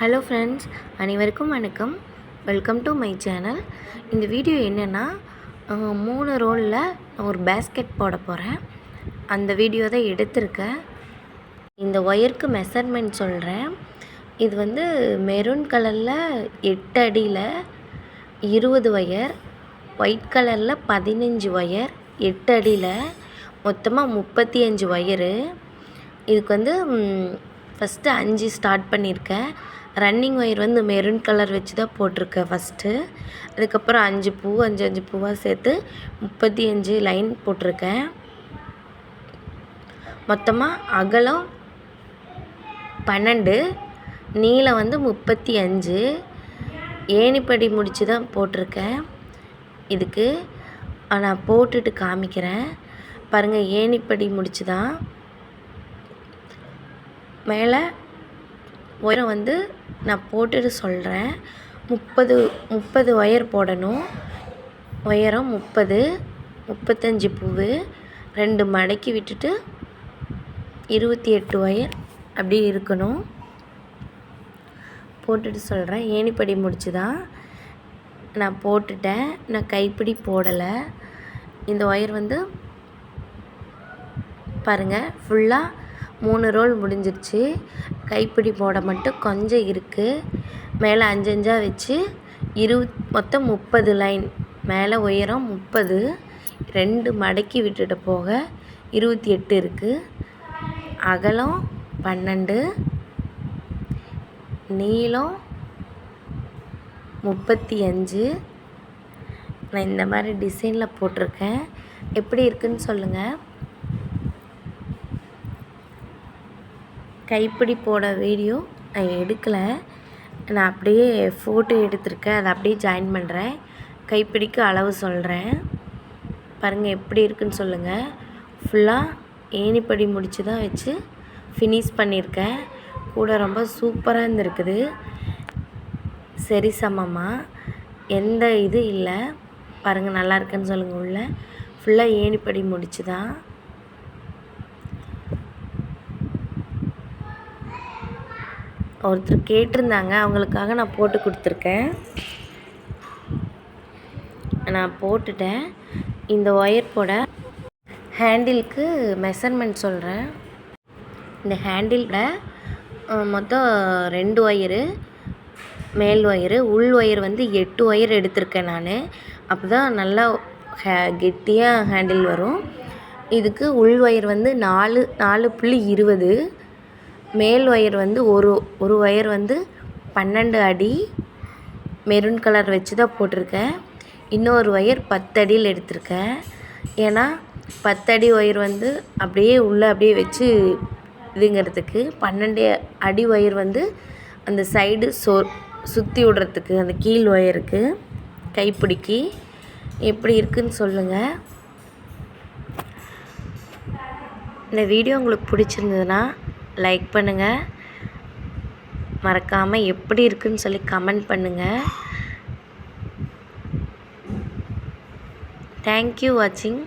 Hello friends அனைவருக்கும் வணக்கம். Welcome to my channel இந்த வீடியோ என்னென்னா மூணு ரோலில் நான் ஒரு பேஸ்கெட் போட போகிறேன் அந்த வீடியோ தான் எடுத்திருக்கேன். இந்த ஒயருக்கு மெஷர்மெண்ட் சொல்கிறேன் இது வந்து மெரூன் கலரில் எட்டு அடியில் இருபது ஒயர் ஒயிட் கலரில் பதினஞ்சு ஒயர் எட்டு அடியில் மொத்தமாக முப்பத்தி அஞ்சு ஒயரு இதுக்கு வந்து ஃபஸ்ட்டு அஞ்சு ஸ்டார்ட் பண்ணியிருக்கேன். ரன்னிங் ஒயர் வந்து மெரூன் கலர் வச்சு தான் போட்டிருக்கேன் ஃபஸ்ட்டு அதுக்கப்புறம் அஞ்சு பூ அஞ்சு அஞ்சு பூவாக சேர்த்து முப்பத்தி அஞ்சு லைன் போட்டிருக்கேன். மொத்தமாக அகலம் பன்னெண்டு நீளம் வந்து முப்பத்தி அஞ்சு. ஏணிப்படி முடித்து தான் போட்டிருக்கேன். இதுக்கு நான் போட்டுட்டு காமிக்கிறேன். பாருங்கள் ஏணிப்படி முடித்து தான் மேலே உயரம் வந்து நான் போட்டுட்டு சொல்கிறேன் முப்பது முப்பது ஒயர் போடணும். உயரம் முப்பது முப்பத்தஞ்சு பூவு ரெண்டு மடக்கி விட்டுட்டு இருபத்தி எட்டு ஒயர் அப்படி இருக்கணும். போட்டுட்டு சொல்கிறேன் ஏணிப்படி முடிச்சு தான் நான் போட்டுட்டேன். நான் கைப்பிடி போடலை. இந்த ஒயர் வந்து பாருங்கள் ஃபுல்லாக மூணு ரோல் முடிஞ்சிருச்சு. கைப்பிடி போட மட்டும் கொஞ்சம் இருக்குது மேலே அஞ்சு அஞ்சாக வச்சு இரு மொத்தம் முப்பது லைன். மேலே உயரம் முப்பது. ரெண்டு மடக்கி விட்டுட்டு போக இருபத்தி எட்டு இருக்குது அகலம் பன்னெண்டு. நீளம் முப்பத்தி அஞ்சு. நான் இந்த மாதிரி டிசைனில் போட்டிருக்கேன். எப்படி இருக்குதுன்னு சொல்லுங்கள் கைப்பிடி போட வீடியோ நான் எடுக்கலை. நான் அப்படியே ஃபோட்டோ எடுத்திருக்கேன். அதை அப்படியே ஜாயின் பண்ணுறேன் கைப்பிடிக்கு அளவு சொல்கிறேன் பாருங்கள் எப்படி இருக்குன்னு சொல்லுங்கள் ஃபுல்லாக ஏணிப்படி முடித்து தான் வச்சு ஃபினிஷ் பண்ணியிருக்கேன். கூட ரொம்ப சூப்பராக இருந்திருக்குது. சரி சமமாக எந்த இது இல்லை. பாருங்கள் நல்லா இருக்குன்னு சொல்லுங்கள் உள்ள. ஃபுல்லாக ஏணிப்படி முடிச்சு தான். ஒருத்தர் கேட்டிருந்தாங்க. அவங்களுக்காக நான் போட்டு கொடுத்துருக்கேன். நான் போட்டுட்டேன். இந்த ஒயர் போட ஹேண்டிலுக்கு மெஷர்மெண்ட் சொல்கிறேன் இந்த ஹேண்டிலில் மொத்தம் ரெண்டு ஒயரு மேல் ஒயரு உள் ஒயர் வந்து எட்டு ஒயர் எடுத்திருக்கேன் நான். அப்போ தான் நல்லா ஹே கெட்டியாக ஹேண்டில் வரும். இதுக்கு உள் ஒயர் வந்து நாலு நாலு புள்ளி இருபது. மேல் ஒயர் வந்து ஒரு ஒரு ஒயர் வந்து பன்னெண்டு அடி மெரூன் கலர் வச்சு தான் போட்டிருக்கேன். இன்னொரு ஒயர் பத்தடியில் எடுத்திருக்கேன். ஏன்னா பத்தடி ஒயர் வந்து அப்படியே உள்ளே அப்படியே வச்சு இதுங்கிறதுக்கு பன்னெண்டு அடி ஒயர் வந்து அந்த சைடு சொ சுற்றி விடுறதுக்கு அந்த கீழ் ஒயருக்கு கைப்பிடிக்கி எப்படி இருக்குதுன்னு சொல்லுங்கள் இந்த வீடியோ உங்களுக்கு பிடிச்சிருந்ததுன்னா லைக் பண்ணுங்கள் மறக்காமல் எப்படி இருக்குன்னு சொல்லி கமெண்ட் பண்ணுங்கள் தேங்க்யூ வாட்சிங்